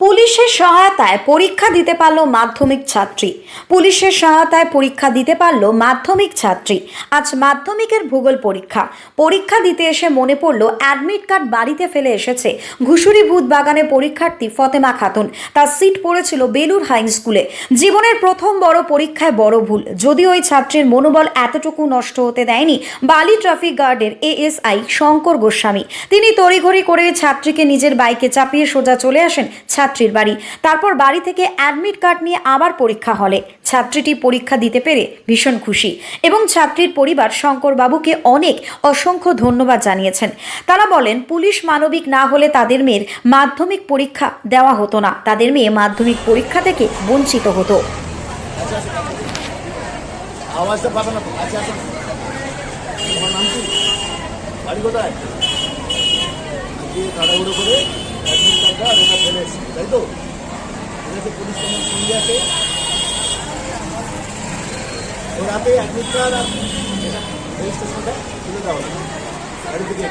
পুলিশের সহায়তায় পরীক্ষা দিতে পারল মাধ্যমিক ছাত্রী। পুলিশের সহায়তায় পরীক্ষা দিতে পারল মাধ্যমিক ছাত্রী। আজ মাধ্যমিকের ভূগোল পরীক্ষা। পরীক্ষা দিতে এসে মনে পড়ল, অ্যাডমিট কার্ড বাড়িতে ফেলে এসেছে। ঘুষুরি ভূত বাগানে পরীক্ষার্থী ফতেমা খাতুন। তার সিট পড়েছিল বেলুর হাই স্কুলে। জীবনের প্রথম বড় পরীক্ষায় বড় ভুল। যদিও ওই ছাত্রীর মনোবল এতটুকু নষ্ট হতে দেয়নি, বালি ট্রাফিক গার্ডের এএসআই শঙ্কর গোস্বামী। তিনি তড়িঘড়ি করে ছাত্রীকে নিজের বাইকে চাপিয়ে সোজা চলে আসেন ছাত্রীর বাড়ি। তারপর বাড়ি থেকে অ্যাডমিট কার্ড নিয়ে আবার পরীক্ষা হলে। ছাত্রীটি পরীক্ষা দিতে পেরে ভীষণ খুশি এবং ছাত্রীর পরিবার শঙ্কর বাবুকে অনেক অসংখ্য ধন্যবাদ জানিয়েছেন। তারা বলেন, পুলিশ মানবিক না হলে তাদের মেয়ের মাধ্যমিক পরীক্ষা দেওয়া হতো না। তাদের মেয়ে মাধ্যমিক পরীক্ষা থেকে বঞ্চিত হতো। আওয়াজটা পাবে না আচ্ছা আচ্ছা। তোমার নাম কি? বাড়ি কোথায়? তাড়াহুড়ো করে এসেছি তাই তো? এটাতে পুলিশ তোমার সঙ্গে আছে। ও রাতে অ্যাডমিট কার্ড আর রেজিস্ট্রেশনটা তুলে দেওয়া বাড়ি থেকে